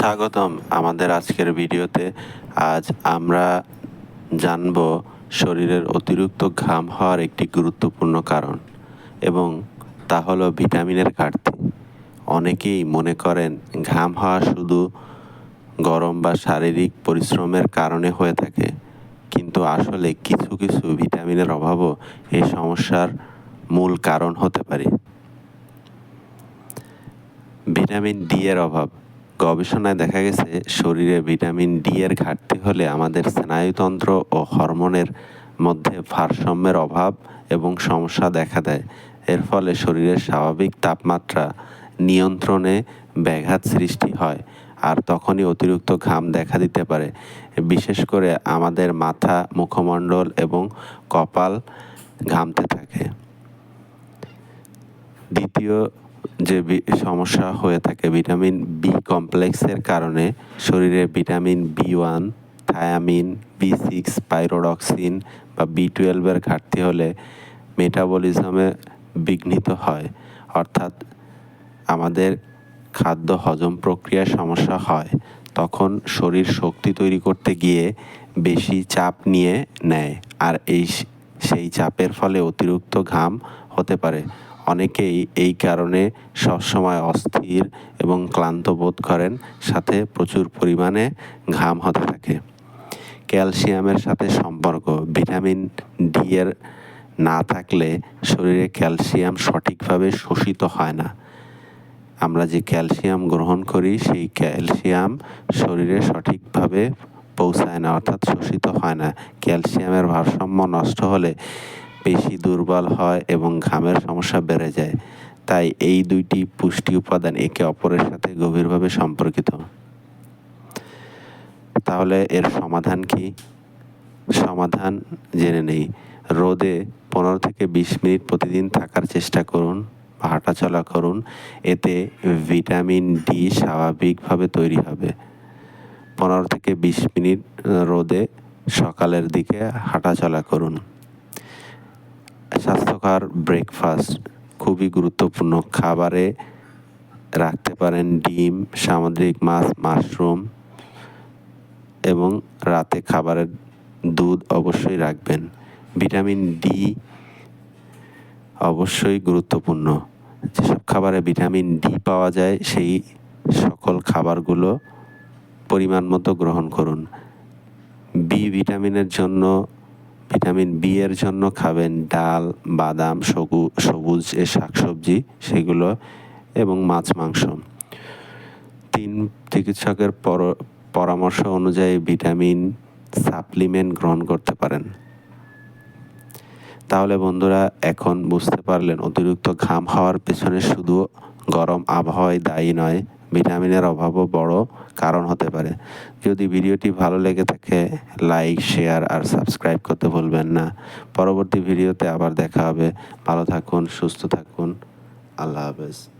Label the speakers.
Speaker 1: স্বাগতম আমাদের আজকের ভিডিওতে। আজ আমরা জানব শরীরের অতিরিক্ত ঘাম হওয়ার একটি গুরুত্বপূর্ণ কারণ এবং তা হলো ভিটামিনের ঘাটতি। অনেকেই মনে করেন ঘাম হওয়া শুধু গরম বা শারীরিক পরিশ্রমের কারণে হয়ে থাকে, কিন্তু আসলে কিছু কিছু ভিটামিনের অভাবও এই সমস্যার মূল কারণ হতে পারে। ভিটামিন ডি এর অভাব। গবেষণায় দেখা গেছে, শরীরে ভিটামিন ডি এর ঘাটতি হলে আমাদের স্নায়ুতন্ত্র ও হরমোনের মধ্যে ভারসাম্যের অভাব এবং সমস্যা দেখা দেয়। এর ফলে শরীরের স্বাভাবিক তাপমাত্রা নিয়ন্ত্রণে ব্যাঘাত সৃষ্টি হয় আর তখনই অতিরিক্ত ঘাম দেখা দিতে পারে। বিশেষ করে আমাদের মাথা, মুখমণ্ডল এবং কপাল ঘামতে থাকে। দ্বিতীয় যে সমস্যা হয়ে থাকে ভিটামিন বি কমপ্লেক্সের কারণে শরীরে vitamin B one, thiamine B six, pyridoxine বা বি টুয়েলভের ঘাটতি হলে মেটাবলিজমে বিঘ্নিত হয়। অর্থাৎ আমাদের খাদ্য হজম প্রক্রিয়ার সমস্যা হয়। তখন শরীর শক্তি তৈরি করতে গিয়ে বেশি চাপ নিয়ে নেয়। আর এই সেই চাপের ফলে অতিরিক্ত ঘাম হতে পারে। অনেকেই এই কারণে সবসময় অস্থির এবং ক্লান্ত বোধ করেন, সাথে প্রচুর পরিমাণে ঘাম হতে থাকে। ক্যালসিয়ামের সাথে সম্পর্ক, ভিটামিন ডি এর না থাকলে শরীরে ক্যালসিয়াম সঠিকভাবে শোষিত হয় না। আমরা যে ক্যালসিয়াম গ্রহণ করি, সেই ক্যালসিয়াম শরীরে সঠিকভাবে পৌঁছায় না, অর্থাৎ শোষিত হয় না। ক্যালসিয়ামের ভারসাম্য নষ্ট হলে পেশি দুর্বল হয় এবং ঘামের সমস্যা বেড়ে যায়। তাই এই দুইটি পুষ্টি উপাদান একে অপরের সাথে গভীরভাবে সম্পর্কিত। তাহলে এর সমাধান কি? সমাধান জেনে নেই। রোদে পনেরো থেকে বিশ মিনিট প্রতিদিন থাকার চেষ্টা করুন হাঁটাচলা করুন। এতে ভিটামিন ডি স্বাভাবিকভাবে তৈরি হবে। পনেরো থেকে বিশ মিনিট রোদে সকালের দিকে হাঁটাচলা করুন। স্বাস্থ্যকর ব্রেকফাস্ট খুবই গুরুত্বপূর্ণ। খাবারে রাখতে পারেন ডিম, সামুদ্রিক মাছ মাশরুম এবং রাতে খাবারের দুধ অবশ্যই রাখবেন। ভিটামিন ডি অবশ্যই গুরুত্বপূর্ণ। যেসব খাবারে ভিটামিন ডি পাওয়া যায়, সেই সকল খাবারগুলো পরিমাণ মতো গ্রহণ করুন। বি ভিটামিনের জন্য ভিটামিন বি এর জন্য খাবেন ডাল, বাদাম সবু সবুজ এ শাকসবজি সেগুলো এবং মাছ, মাংস। তিন চিকিৎসকের পর- পরামর্শ অনুযায়ী ভিটামিন সাপ্লিমেন্ট গ্রহণ করতে পারেন। তাহলে বন্ধুরা, এখন বুঝতে পারলেন অতিরিক্ত ঘাম হওয়ার পেছনে শুধু গরম আবহাওয়াই দায়ী নয় ভিটামিনের অভাবও বড় কারণ হতে পারে। যদি ভিডিওটি ভালো লেগে থাকে, লাইক, শেয়ার আর সাবস্ক্রাইব করতে ভুলবেন না। পরবর্তী ভিডিওতে আবার দেখা হবে। ভালো থাকুন, সুস্থ থাকুন। আল্লাহ হাফেজ।